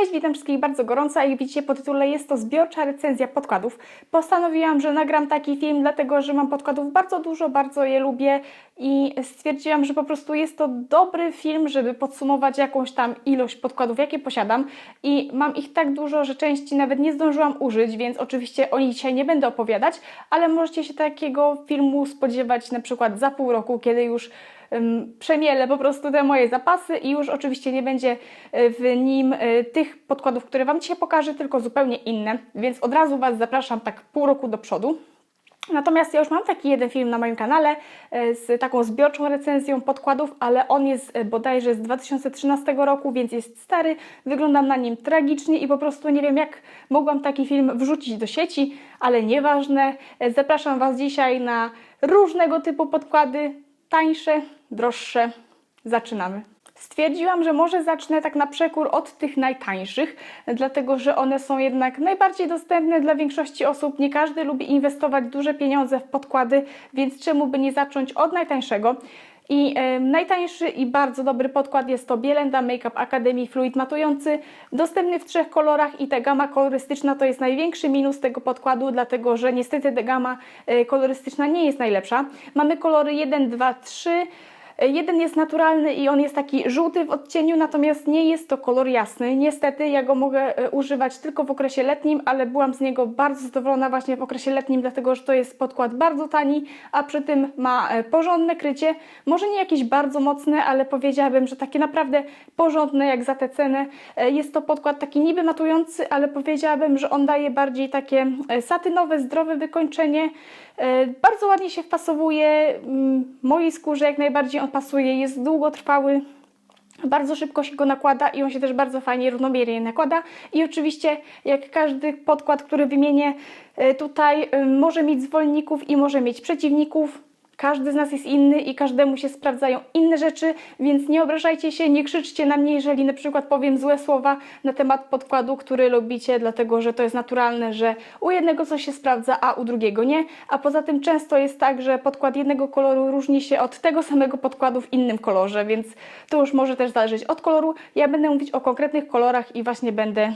Cześć, witam wszystkich bardzo gorąco. Jak widzicie po tytule jest to zbiorcza recenzja podkładów. Postanowiłam, że nagram taki film, dlatego że mam podkładów bardzo dużo, bardzo je lubię i stwierdziłam, że po prostu jest to dobry film, żeby podsumować jakąś tam ilość podkładów, jakie posiadam i mam ich tak dużo, że części nawet nie zdążyłam użyć, więc oczywiście o nich dzisiaj nie będę opowiadać, ale możecie się takiego filmu spodziewać na przykład za pół roku, kiedy już przemielę po prostu te moje zapasy i już oczywiście nie będzie y, w nim y, tych podkładów, które Wam dzisiaj pokażę, tylko zupełnie inne, więc od razu Was zapraszam tak pół roku do przodu. Natomiast ja już mam taki jeden film na moim kanale e, z taką zbiorczą recenzją podkładów, ale on jest e, bodajże z 2013 roku, więc jest stary. Wyglądam na nim tragicznie i po prostu nie wiem, jak mogłam taki film wrzucić do sieci, ale nieważne. E, Zapraszam Was dzisiaj na różnego typu podkłady, tańsze, droższe. Zaczynamy. Stwierdziłam, że może zacznę tak na przekór od tych najtańszych, dlatego że one są jednak najbardziej dostępne dla większości osób. Nie każdy lubi inwestować duże pieniądze w podkłady, więc czemu by nie zacząć od najtańszego? I najtańszy i bardzo dobry podkład jest to Bielenda Makeup Academy Fluid Matujący, dostępny w trzech kolorach i ta gama kolorystyczna to jest największy minus tego podkładu, dlatego że niestety ta gama e, kolorystyczna nie jest najlepsza. Mamy kolory 1, 2, 3, Jeden jest naturalny i on jest taki żółty w odcieniu, natomiast nie jest to kolor jasny. Niestety ja go mogę e, używać tylko w okresie letnim, ale byłam z niego bardzo zadowolona właśnie w okresie letnim, dlatego że to jest podkład bardzo tani, a przy tym ma e, porządne krycie. Może nie jakieś bardzo mocne, ale powiedziałabym, że takie naprawdę porządne jak za tę cenę. E, Jest to podkład taki niby matujący, ale powiedziałabym, że on daje bardziej takie satynowe, zdrowe wykończenie. Bardzo ładnie się wpasowuje mojej skórze, jak najbardziej on pasuje, jest długotrwały, bardzo szybko się go nakłada i on się też bardzo fajnie, równomiernie nakłada. I oczywiście, jak każdy podkład, który wymienię e, tutaj, e, może mieć zwolenników i może mieć przeciwników. Każdy z nas jest inny i każdemu się sprawdzają inne rzeczy, więc nie obrażajcie się, nie krzyczcie na mnie, jeżeli na przykład powiem złe słowa na temat podkładu, który lubicie, dlatego że to jest naturalne, że u jednego coś się sprawdza, a u drugiego nie. A poza tym często jest tak, że podkład jednego koloru różni się od tego samego podkładu w innym kolorze, więc to już może też zależeć od koloru. Ja będę mówić o konkretnych kolorach i właśnie będę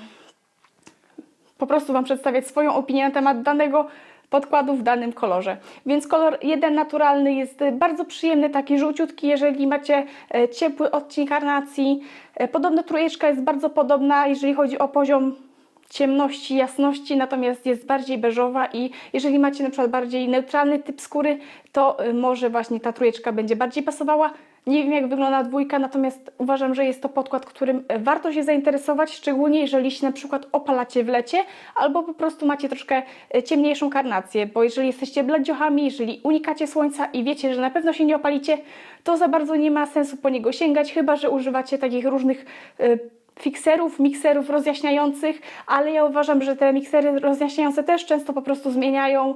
po prostu Wam przedstawiać swoją opinię na temat danego podkładu w danym kolorze. Więc kolor jeden naturalny jest bardzo przyjemny, taki żółciutki, jeżeli macie e, ciepły odcień karnacji. E, Podobno trójeczka jest bardzo podobna, jeżeli chodzi o poziom ciemności, jasności, natomiast jest bardziej beżowa i jeżeli macie na przykład bardziej neutralny typ skóry, to y, może właśnie ta trójeczka będzie bardziej pasowała. Nie wiem jak wygląda dwójka, natomiast uważam, że jest to podkład, którym warto się zainteresować, szczególnie jeżeli się na przykład opalacie w lecie albo po prostu macie troszkę y, ciemniejszą karnację, bo jeżeli jesteście bladziochami, jeżeli unikacie słońca i wiecie, że na pewno się nie opalicie, to za bardzo nie ma sensu po niego sięgać, chyba że używacie takich różnych y, fikserów, mikserów rozjaśniających, ale ja uważam, że te miksery rozjaśniające też często po prostu zmieniają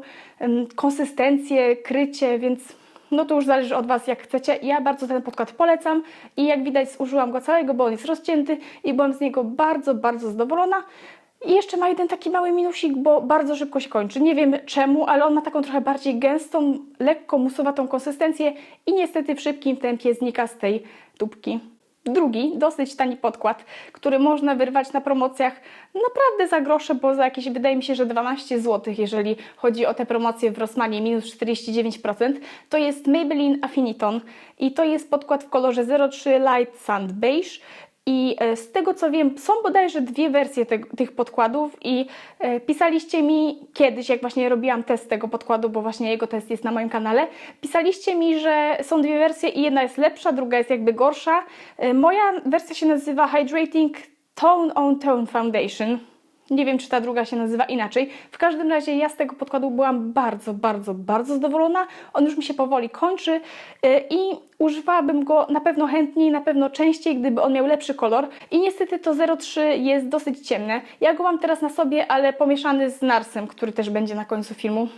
konsystencję, krycie, więc no to już zależy od Was jak chcecie. Ja bardzo ten podkład polecam i jak widać zużyłam go całego, bo on jest rozcięty i byłam z niego bardzo, bardzo zadowolona. I jeszcze ma jeden taki mały minusik, bo bardzo szybko się kończy. Nie wiem czemu, ale on ma taką trochę bardziej gęstą, lekko musowatą konsystencję i niestety w szybkim tempie znika z tej tubki. Drugi, dosyć tani podkład, który można wyrwać na promocjach naprawdę za grosze, bo za jakieś wydaje mi się, że 12 zł, jeżeli chodzi o te promocje w Rossmanie, minus 49%, to jest Maybelline Affiniton i to jest podkład w kolorze 03 Light Sand Beige. I e, z tego co wiem, są bodajże dwie wersje te, tych podkładów i e, pisaliście mi kiedyś, jak właśnie robiłam test tego podkładu, bo właśnie jego test jest na moim kanale, pisaliście mi, że są dwie wersje i jedna jest lepsza, druga jest jakby gorsza. E, moja wersja się nazywa Hydrating Tone on Tone Foundation. Nie wiem, czy ta druga się nazywa inaczej. W każdym razie ja z tego podkładu byłam bardzo, bardzo, bardzo zadowolona. On już mi się powoli kończy yy, i używałabym go na pewno chętniej, na pewno częściej, gdyby on miał lepszy kolor. I niestety to 03 jest dosyć ciemne. Ja go mam teraz na sobie, ale pomieszany z Narsem, który też będzie na końcu filmu.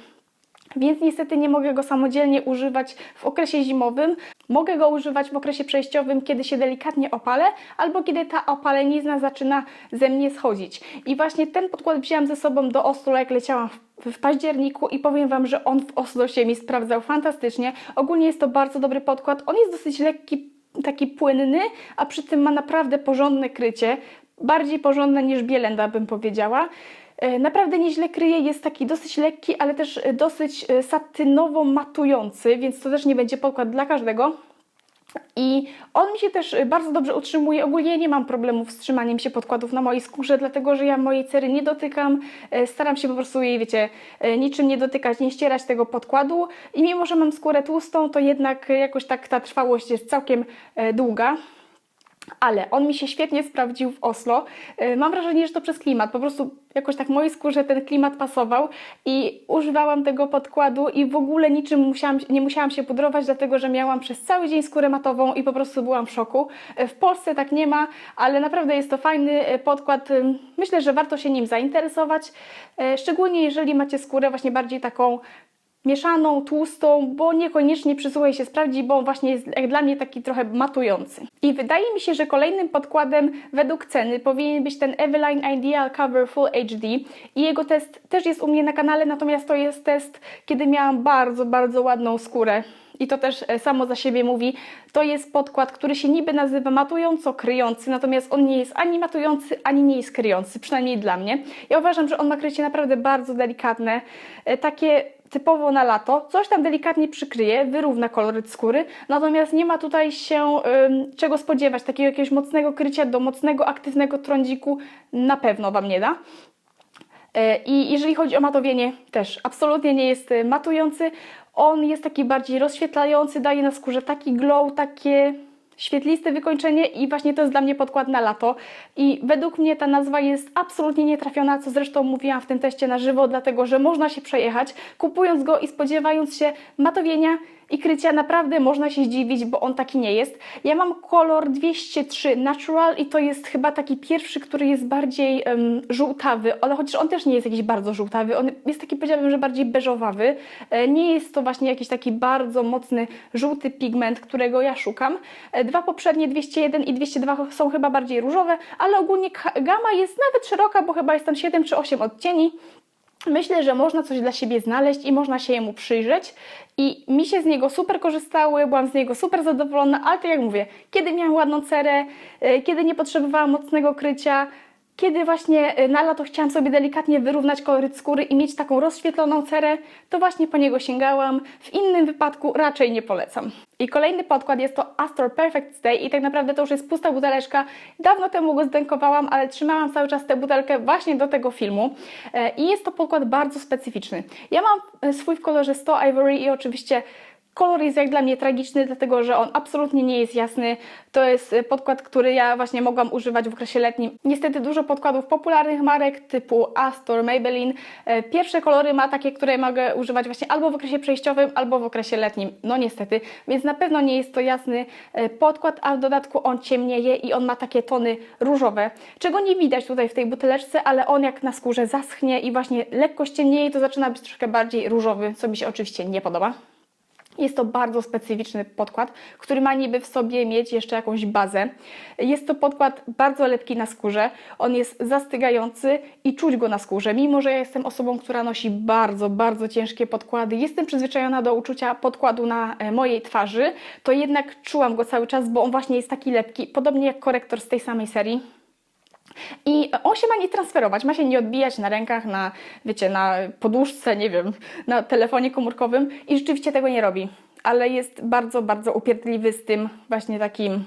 Więc niestety nie mogę go samodzielnie używać w okresie zimowym. Mogę go używać w okresie przejściowym, kiedy się delikatnie opalę, albo kiedy ta opalenizna zaczyna ze mnie schodzić. I właśnie ten podkład wzięłam ze sobą do Oslo, jak leciałam w, w październiku i powiem Wam, że on w Oslo się mi sprawdzał fantastycznie. Ogólnie jest to bardzo dobry podkład. On jest dosyć lekki, taki płynny, a przy tym ma naprawdę porządne krycie bardziej porządne niż Bielenda, bym powiedziała. E, Naprawdę nieźle kryje, jest taki dosyć lekki, ale też e, dosyć e, satynowo matujący, więc to też nie będzie podkład dla każdego. I on mi się też bardzo dobrze utrzymuje. Ogólnie nie mam problemów z trzymaniem się podkładów na mojej skórze, dlatego że ja mojej cery nie dotykam. Staram się po prostu jej, wiecie, niczym nie dotykać, nie ścierać tego podkładu. I mimo, że mam skórę tłustą, to jednak jakoś tak ta trwałość jest całkiem długa. Ale on mi się świetnie sprawdził w Oslo. E, Mam wrażenie, że to przez klimat. Po prostu jakoś tak mojej skórze ten klimat pasował i używałam tego podkładu i w ogóle niczym musiałam, nie musiałam się pudrować, dlatego że miałam przez cały dzień skórę matową i po prostu byłam w szoku. E, W Polsce tak nie ma, ale naprawdę jest to fajny e, podkład. Myślę, że warto się nim zainteresować, szczególnie jeżeli macie skórę właśnie bardziej taką mieszaną, tłustą, bo niekoniecznie przy suchej się sprawdzi, bo właśnie jest jak dla mnie taki trochę matujący. I wydaje mi się, że kolejnym podkładem według ceny powinien być ten Eveline Ideal Cover Full HD i jego test też jest u mnie na kanale, natomiast to jest test, kiedy miałam bardzo, bardzo ładną skórę. I to też e, samo za siebie mówi. To jest podkład, który się niby nazywa matująco kryjący, natomiast on nie jest ani matujący, ani nie jest kryjący, przynajmniej dla mnie. Ja uważam, że on ma krycie naprawdę bardzo delikatne, e, takie typowo na lato. Coś tam delikatnie przykryje, wyrówna koloryt skóry, natomiast nie ma tutaj się ym, czego spodziewać, takiego jakiegoś mocnego krycia do mocnego, aktywnego trądziku na pewno Wam nie da. E, I jeżeli chodzi o matowienie, też absolutnie nie jest matujący. On jest taki bardziej rozświetlający, daje na skórze taki glow, takie świetliste wykończenie i właśnie to jest dla mnie podkład na lato. I według mnie ta nazwa jest absolutnie nietrafiona, co zresztą mówiłam w tym teście na żywo, dlatego że można się przejechać, kupując go i spodziewając się matowienia i krycia, naprawdę można się zdziwić, bo on taki nie jest. Ja mam kolor 203 Natural i to jest chyba taki pierwszy, który jest bardziej em, żółtawy, ale chociaż on też nie jest jakiś bardzo żółtawy, on jest taki powiedziałabym, że bardziej beżowawy. E, Nie jest to właśnie jakiś taki bardzo mocny żółty pigment, którego ja szukam. E, Dwa poprzednie 201 i 202 są chyba bardziej różowe, ale ogólnie gama jest nawet szeroka, bo chyba jest tam 7 czy 8 odcieni. Myślę, że można coś dla siebie znaleźć i można się jemu przyjrzeć. I mi się z niego super korzystały, byłam z niego super zadowolona, ale tak jak mówię, kiedy miałam ładną cerę, e, kiedy nie potrzebowałam mocnego krycia, kiedy właśnie e, na lato chciałam sobie delikatnie wyrównać koloryt skóry i mieć taką rozświetloną cerę, to właśnie po niego sięgałam. W innym wypadku raczej nie polecam. I kolejny podkład jest to Astor Perfect Stay i tak naprawdę to już jest pusta buteleczka. Dawno temu go zdękowałam, ale trzymałam cały czas tę butelkę właśnie do tego filmu. E, I jest to podkład bardzo specyficzny. Ja mam e, swój w kolorze 100 Ivory i oczywiście Kolor jest jak dla mnie tragiczny, dlatego że on absolutnie nie jest jasny. To jest y, podkład, który ja właśnie mogłam używać w okresie letnim. Niestety dużo podkładów popularnych marek typu Astor, Maybelline. e, Pierwsze kolory ma takie, które mogę używać właśnie albo w okresie przejściowym, albo w okresie letnim. No niestety, więc na pewno nie jest to jasny e, podkład, a w dodatku on ciemnieje i on ma takie tony różowe, czego nie widać tutaj w tej buteleczce, ale on jak na skórze zaschnie i właśnie lekko ściemnieje, to zaczyna być troszkę bardziej różowy, co mi się oczywiście nie podoba. Jest to bardzo specyficzny podkład, który ma niby w sobie mieć jeszcze jakąś bazę. Jest to podkład bardzo lepki na skórze. On jest zastygający i czuć go na skórze. Mimo, że ja jestem osobą, która nosi bardzo, bardzo ciężkie podkłady, jestem przyzwyczajona do uczucia podkładu na e, mojej twarzy, to jednak czułam go cały czas, bo on właśnie jest taki lepki, podobnie jak korektor z tej samej serii. I on się ma nie transferować, ma się nie odbijać na rękach, na, wiecie, na poduszce, nie wiem, na telefonie komórkowym i rzeczywiście tego nie robi. Ale jest bardzo, bardzo upierdliwy z tym właśnie takim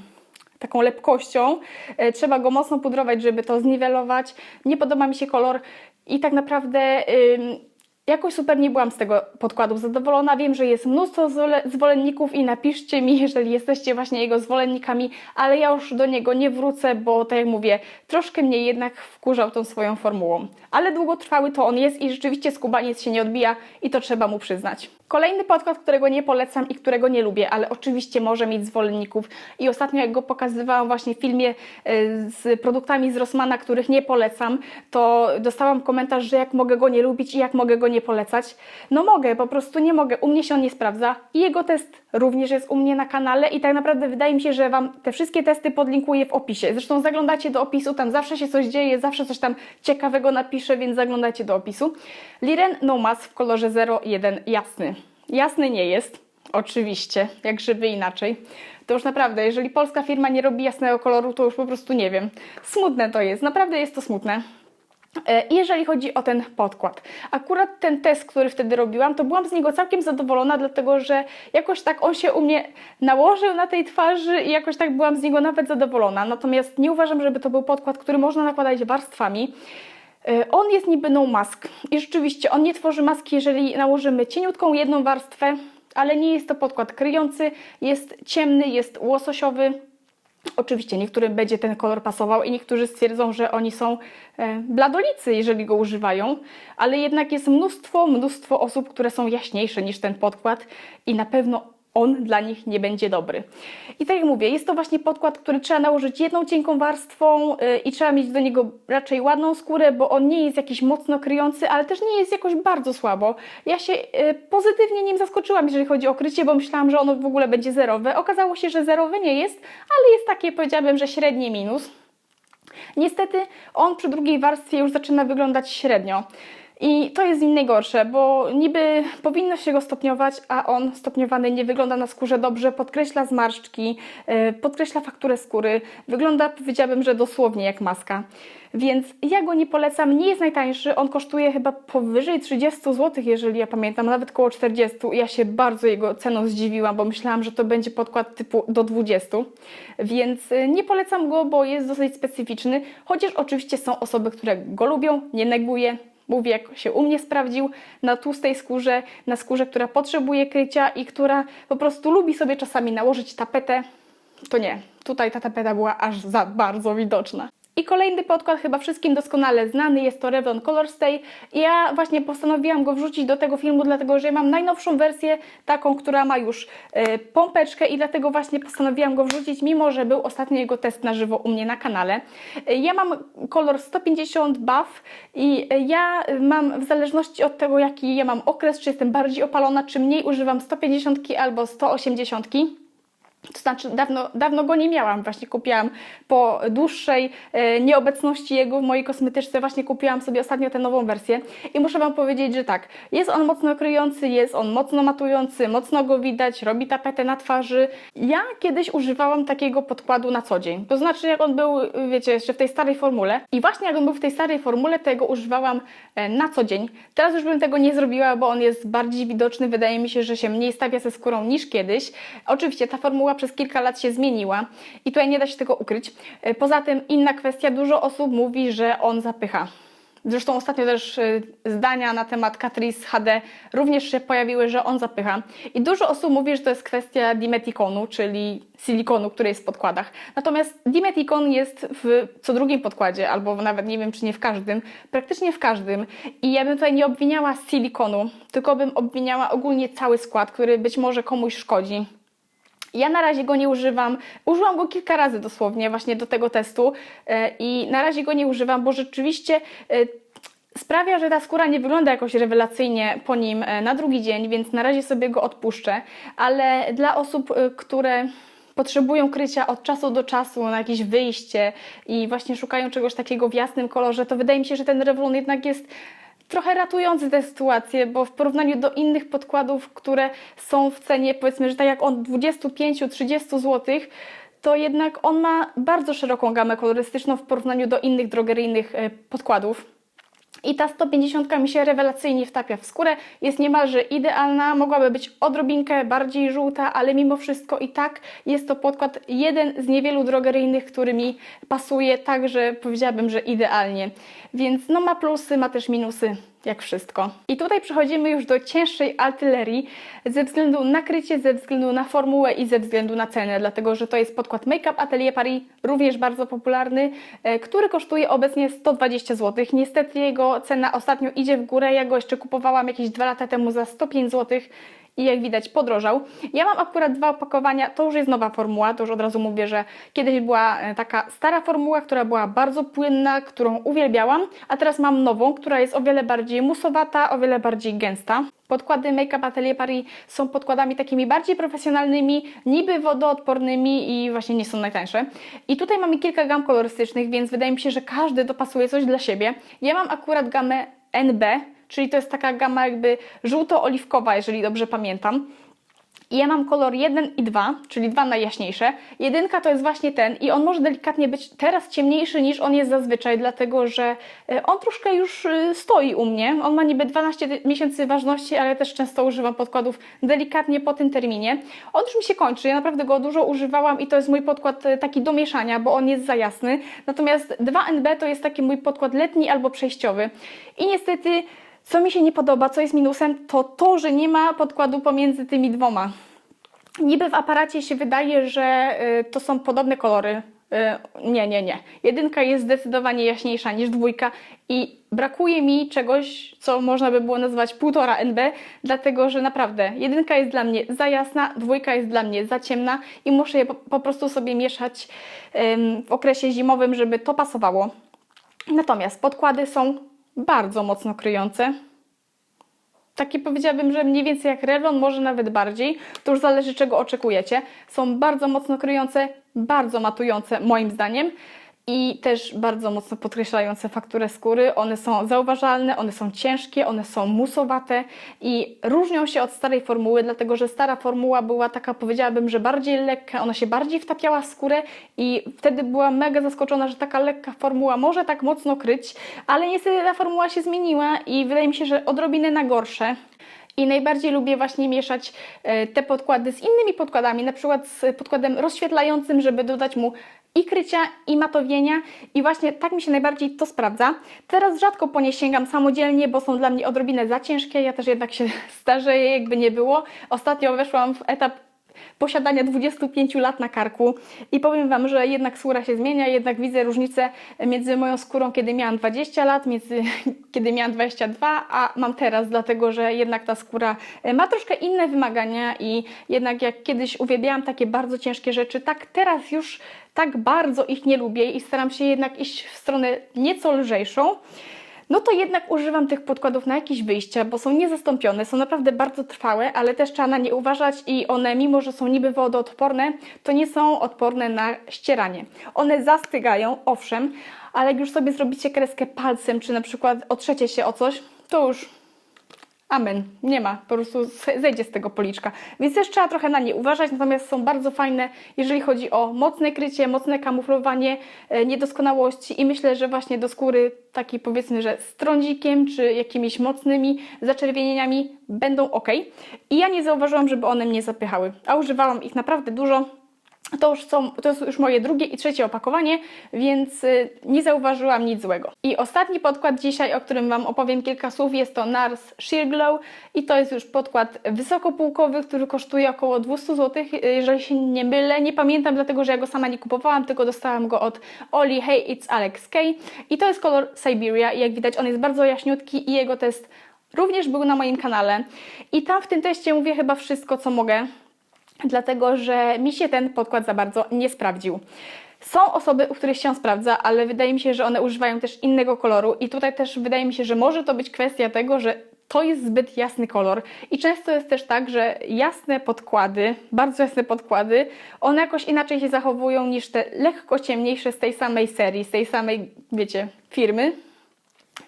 taką lepkością. E, Trzeba go mocno pudrować, żeby to zniwelować. Nie podoba mi się kolor i tak naprawdę ym, jakoś super nie byłam z tego podkładu zadowolona. Wiem, że jest mnóstwo zwolenników i napiszcie mi, jeżeli jesteście właśnie jego zwolennikami, ale ja już do niego nie wrócę, bo tak jak mówię, troszkę mnie jednak wkurzał tą swoją formułą. Ale długotrwały to on jest i rzeczywiście skubaniec się nie odbija i to trzeba mu przyznać. Kolejny podkład, którego nie polecam i którego nie lubię, ale oczywiście może mieć zwolenników i ostatnio jak go pokazywałam właśnie w filmie e, z produktami z Rossmana, których nie polecam, to dostałam komentarz, że jak mogę go nie lubić i jak mogę go nie polecać. No mogę, po prostu nie mogę. U mnie się on nie sprawdza i jego test również jest u mnie na kanale i tak naprawdę wydaje mi się, że Wam te wszystkie testy podlinkuję w opisie. Zresztą zaglądacie do opisu, tam zawsze się coś dzieje, zawsze coś tam ciekawego napiszę, więc zaglądajcie do opisu. Liren No Mas w kolorze 01 jasny. Jasny nie jest. Oczywiście, jak inaczej. To już naprawdę, jeżeli polska firma nie robi jasnego koloru, to już po prostu nie wiem. Smutne to jest, naprawdę jest to smutne. E, jeżeli chodzi o ten podkład, akurat ten test, który wtedy robiłam, to byłam z niego całkiem zadowolona, dlatego że jakoś tak on się u mnie nałożył na tej twarzy i jakoś tak byłam z niego nawet zadowolona. Natomiast nie uważam, żeby to był podkład, który można nakładać warstwami. E, On jest niby no mask i rzeczywiście on nie tworzy maski, jeżeli nałożymy cieniutką jedną warstwę, ale nie jest to podkład kryjący, jest ciemny, jest łososiowy. Oczywiście niektórym będzie ten kolor pasował i niektórzy stwierdzą, że oni są e, bladolicy, jeżeli go używają, ale jednak jest mnóstwo, mnóstwo osób, które są jaśniejsze niż ten podkład i na pewno on dla nich nie będzie dobry. I tak jak mówię, jest to właśnie podkład, który trzeba nałożyć jedną cienką warstwą yy, i trzeba mieć do niego raczej ładną skórę, bo on nie jest jakiś mocno kryjący, ale też nie jest jakoś bardzo słabo. Ja się yy, pozytywnie nim zaskoczyłam, jeżeli chodzi o krycie, bo myślałam, że ono w ogóle będzie zerowe. Okazało się, że zerowe nie jest, ale jest takie, powiedziałabym, że średnie minus. Niestety on przy drugiej warstwie już zaczyna wyglądać średnio. I to jest im najgorsze, bo niby powinno się go stopniować, a on stopniowany nie wygląda na skórze dobrze, podkreśla zmarszczki, yy, podkreśla fakturę skóry. Wygląda, powiedziałabym, że dosłownie jak maska. Więc ja go nie polecam, nie jest najtańszy, on kosztuje chyba powyżej 30 zł, jeżeli ja pamiętam, nawet około 40. Ja się bardzo jego ceną zdziwiłam, bo myślałam, że to będzie podkład typu do 20. Więc y, nie polecam go, bo jest dosyć specyficzny, chociaż oczywiście są osoby, które go lubią, nie neguję. Mówię, jak się u mnie sprawdził, na tłustej skórze, na skórze, która potrzebuje krycia i która po prostu lubi sobie czasami nałożyć tapetę, to nie. Tutaj ta tapeta była aż za bardzo widoczna. I kolejny podkład, chyba wszystkim doskonale znany, jest to Revlon Color Stay. I ja właśnie postanowiłam go wrzucić do tego filmu, dlatego że ja mam najnowszą wersję, taką, która ma już e, pompeczkę i dlatego właśnie postanowiłam go wrzucić, mimo że był ostatnio jego test na żywo u mnie na kanale. E, ja mam kolor 150 buff i e, ja mam w zależności od tego, jaki ja mam okres, czy jestem bardziej opalona, czy mniej używam 150 albo 180. To znaczy, dawno, dawno go nie miałam. Właśnie kupiłam po dłuższej e, nieobecności jego w mojej kosmetyczce. Właśnie kupiłam sobie ostatnio tę nową wersję. I muszę Wam powiedzieć, że tak, jest on mocno kryjący, jest on mocno matujący, mocno go widać, robi tapetę na twarzy. Ja kiedyś używałam takiego podkładu na co dzień. To znaczy, jak on był, wiecie, jeszcze w tej starej formule. I właśnie jak on był w tej starej formule, to jego używałam e, na co dzień. Teraz już bym tego nie zrobiła, bo on jest bardziej widoczny. Wydaje mi się, że się mniej stawia ze skórą niż kiedyś. Oczywiście ta formuła przez kilka lat się zmieniła i tutaj nie da się tego ukryć. E, Poza tym inna kwestia, dużo osób mówi, że on zapycha. Zresztą ostatnio też e, zdania na temat Catrice HD również się pojawiły, że on zapycha. I dużo osób mówi, że to jest kwestia dimetikonu, czyli silikonu, który jest w podkładach. Natomiast dimetikon jest w co drugim podkładzie, albo nawet nie wiem, czy nie w każdym, praktycznie w każdym. I ja bym tutaj nie obwiniała silikonu, tylko bym obwiniała ogólnie cały skład, który być może komuś szkodzi. Ja na razie go nie używam. Użyłam go kilka razy dosłownie właśnie do tego testu e, i na razie go nie używam, bo rzeczywiście e, sprawia, że ta skóra nie wygląda jakoś rewelacyjnie po nim e, na drugi dzień, więc na razie sobie go odpuszczę, ale dla osób, które potrzebują krycia od czasu do czasu na jakieś wyjście i właśnie szukają czegoś takiego w jasnym kolorze, to wydaje mi się, że ten Revlon jednak jest trochę ratujący tę sytuację, bo w porównaniu do innych podkładów, które są w cenie, powiedzmy, że tak jak on 25-30 zł, to jednak on ma bardzo szeroką gamę kolorystyczną w porównaniu do innych drogeryjnych e, podkładów. I ta 150 mi się rewelacyjnie wtapia w skórę, jest niemalże idealna, mogłaby być odrobinkę bardziej żółta, ale mimo wszystko i tak jest to podkład jeden z niewielu drogeryjnych, który mi pasuje, także powiedziałabym, że idealnie. Więc no ma plusy, ma też minusy, jak wszystko. I tutaj przechodzimy już do cięższej artylerii ze względu na krycie, ze względu na formułę i ze względu na cenę, dlatego że to jest podkład Make Up Atelier Paris, również bardzo popularny, e, który kosztuje obecnie 120 zł. Niestety jego cena ostatnio idzie w górę, ja go jeszcze kupowałam jakieś dwa lata temu za 105 zł i jak widać podrożał. Ja mam akurat dwa opakowania, to już jest nowa formuła, to już od razu mówię, że kiedyś była e, taka stara formuła, która była bardzo płynna, którą uwielbiałam, a teraz mam nową, która jest o wiele bardziej musowata, o wiele bardziej gęsta. Podkłady Make Up Atelier Paris są podkładami takimi bardziej profesjonalnymi, niby wodoodpornymi i właśnie nie są najtańsze. I tutaj mamy kilka gam kolorystycznych, więc wydaje mi się, że każdy dopasuje coś dla siebie. Ja mam akurat gamę NB, czyli to jest taka gama jakby żółto-oliwkowa, jeżeli dobrze pamiętam. I ja mam kolor 1 i 2, czyli dwa najjaśniejsze. Jedynka to jest właśnie ten i on może delikatnie być teraz ciemniejszy niż on jest zazwyczaj, dlatego że e, on troszkę już e, stoi u mnie. On ma niby 12 miesięcy ważności, ale też często używam podkładów delikatnie po tym terminie. On już mi się kończy, ja naprawdę go dużo używałam i to jest mój podkład e, taki do mieszania, bo on jest za jasny. Natomiast 2NB to jest taki mój podkład letni albo przejściowy. I niestety co mi się nie podoba, co jest minusem, to to, że nie ma podkładu pomiędzy tymi dwoma. Niby w aparacie się wydaje, że y, to są podobne kolory. Y, nie, nie, nie. Jedynka jest zdecydowanie jaśniejsza niż dwójka i brakuje mi czegoś, co można by było nazwać półtora NB, dlatego że naprawdę jedynka jest dla mnie za jasna, dwójka jest dla mnie za ciemna i muszę je po, prostu sobie mieszać w okresie zimowym, żeby to pasowało. Natomiast podkłady są bardzo mocno kryjące. Takie powiedziałabym, że mniej więcej jak Revlon, może nawet bardziej. To już zależy czego oczekujecie. Są bardzo mocno kryjące, bardzo matujące moim zdaniem i też bardzo mocno podkreślające fakturę skóry. One są zauważalne, one są ciężkie, one są musowate i różnią się od starej formuły, dlatego że stara formuła była taka, powiedziałabym, że bardziej lekka, ona się bardziej wtapiała w skórę i wtedy byłam mega zaskoczona, że taka lekka formuła może tak mocno kryć, ale niestety ta formuła się zmieniła i wydaje mi się, że odrobinę na gorsze. I najbardziej lubię właśnie mieszać e, te podkłady z innymi podkładami, na przykład z podkładem rozświetlającym, żeby dodać mu i krycia, i matowienia. I właśnie tak mi się najbardziej to sprawdza. Teraz rzadko po nie sięgam samodzielnie, bo są dla mnie odrobinę za ciężkie. Ja też jednak się starzeję, jakby nie było. Ostatnio weszłam w etap posiadania 25 lat na karku. I powiem Wam, że jednak skóra się zmienia, jednak widzę różnicę między moją skórą, kiedy miałam 20 lat, między kiedy miałam 22, a mam teraz, dlatego że jednak ta skóra ma troszkę inne wymagania i jednak jak kiedyś uwielbiałam takie bardzo ciężkie rzeczy, tak teraz już tak bardzo ich nie lubię i staram się jednak iść w stronę nieco lżejszą no to jednak używam tych podkładów na jakieś wyjścia, bo są niezastąpione, są naprawdę bardzo trwałe, ale też trzeba na nie uważać i one, mimo że są niby wodoodporne, to nie są odporne na ścieranie. One zastygają, owszem, ale jak już sobie zrobicie kreskę palcem, czy na przykład otrzecie się o coś, to już Amen. Nie ma, po prostu zejdzie z tego policzka. Więc też trzeba trochę na nie uważać, natomiast są bardzo fajne, jeżeli chodzi o mocne krycie, mocne kamuflowanie e, niedoskonałości i myślę, że właśnie do skóry taki powiedzmy, że z trądzikiem czy jakimiś mocnymi zaczerwienieniami będą ok. I ja nie zauważyłam, żeby one mnie zapychały, a używałam ich naprawdę dużo. To już są, to jest już moje drugie i trzecie opakowanie, więc y, nie zauważyłam nic złego. I ostatni podkład dzisiaj, o którym Wam opowiem kilka słów, jest to NARS Sheer Glow i to jest już podkład wysokopółkowy, który kosztuje około 200 zł, jeżeli się nie mylę. Nie pamiętam, dlatego że ja go sama nie kupowałam, tylko dostałam go od Oli Hey It's Alex K i to jest kolor Siberia i jak widać on jest bardzo jaśniutki i jego test również był na moim kanale. I tam w tym teście mówię chyba wszystko, co mogę dlatego że mi się ten podkład za bardzo nie sprawdził. Są osoby, u których się sprawdza, ale wydaje mi się, że one używają też innego koloru i tutaj też wydaje mi się, że może to być kwestia tego, że to jest zbyt jasny kolor i często jest też tak, że jasne podkłady, bardzo jasne podkłady, one jakoś inaczej się zachowują niż te lekko ciemniejsze z tej samej serii, z tej samej, wiecie, firmy.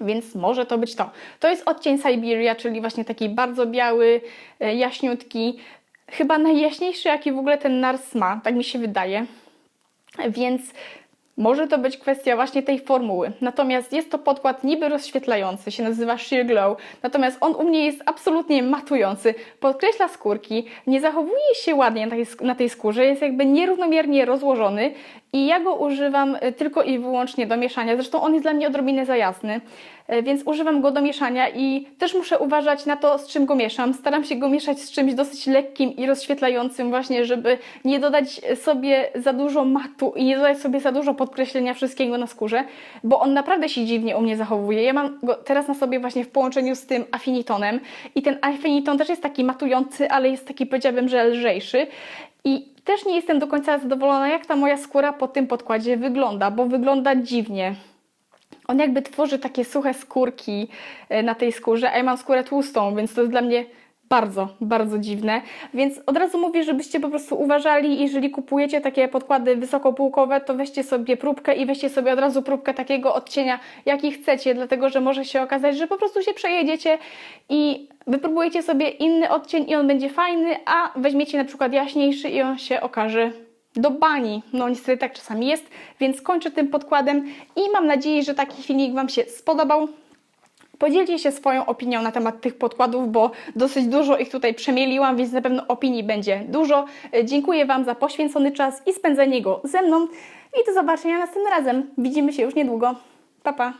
Więc może to być to. To jest odcień Siberia, czyli właśnie taki bardzo biały, e, jaśniutki chyba najjaśniejszy, jaki w ogóle ten NARS ma, tak mi się wydaje. Więc może to być kwestia właśnie tej formuły. Natomiast jest to podkład niby rozświetlający, się nazywa Sheer Glow. Natomiast on u mnie jest absolutnie matujący, podkreśla skórki, nie zachowuje się ładnie na tej, na tej skórze, jest jakby nierównomiernie rozłożony i ja go używam y, tylko i wyłącznie do mieszania. Zresztą on jest dla mnie odrobinę za jasny. E, więc używam go do mieszania i też muszę uważać na to, z czym go mieszam. Staram się go mieszać z czymś dosyć lekkim i rozświetlającym właśnie, żeby nie dodać sobie za dużo matu i nie dodać sobie za dużo podkreślenia wszystkiego na skórze, bo on naprawdę się dziwnie u mnie zachowuje. Ja mam go teraz na sobie właśnie w połączeniu z tym Affinitonem i ten Affiniton też jest taki matujący, ale jest taki powiedziałabym, że lżejszy i też nie jestem do końca zadowolona, jak ta moja skóra po tym podkładzie wygląda, bo wygląda dziwnie. On jakby tworzy takie suche skórki e, na tej skórze, a ja mam skórę tłustą, więc to jest dla mnie bardzo, bardzo dziwne, więc od razu mówię, żebyście po prostu uważali, jeżeli kupujecie takie podkłady wysokopółkowe, to weźcie sobie próbkę i weźcie sobie od razu próbkę takiego odcienia, jaki chcecie, dlatego że może się okazać, że po prostu się przejedziecie i wypróbujecie sobie inny odcień i on będzie fajny, a weźmiecie na przykład jaśniejszy i on się okaże do bani. No niestety tak czasami jest, więc kończę tym podkładem i mam nadzieję, że taki filmik Wam się spodobał. Podzielcie się swoją opinią na temat tych podkładów, bo dosyć dużo ich tutaj przemieliłam, więc na pewno opinii będzie dużo. E, Dziękuję Wam za poświęcony czas i spędzenie go ze mną. I do zobaczenia następnym razem. Widzimy się już niedługo. Pa, pa.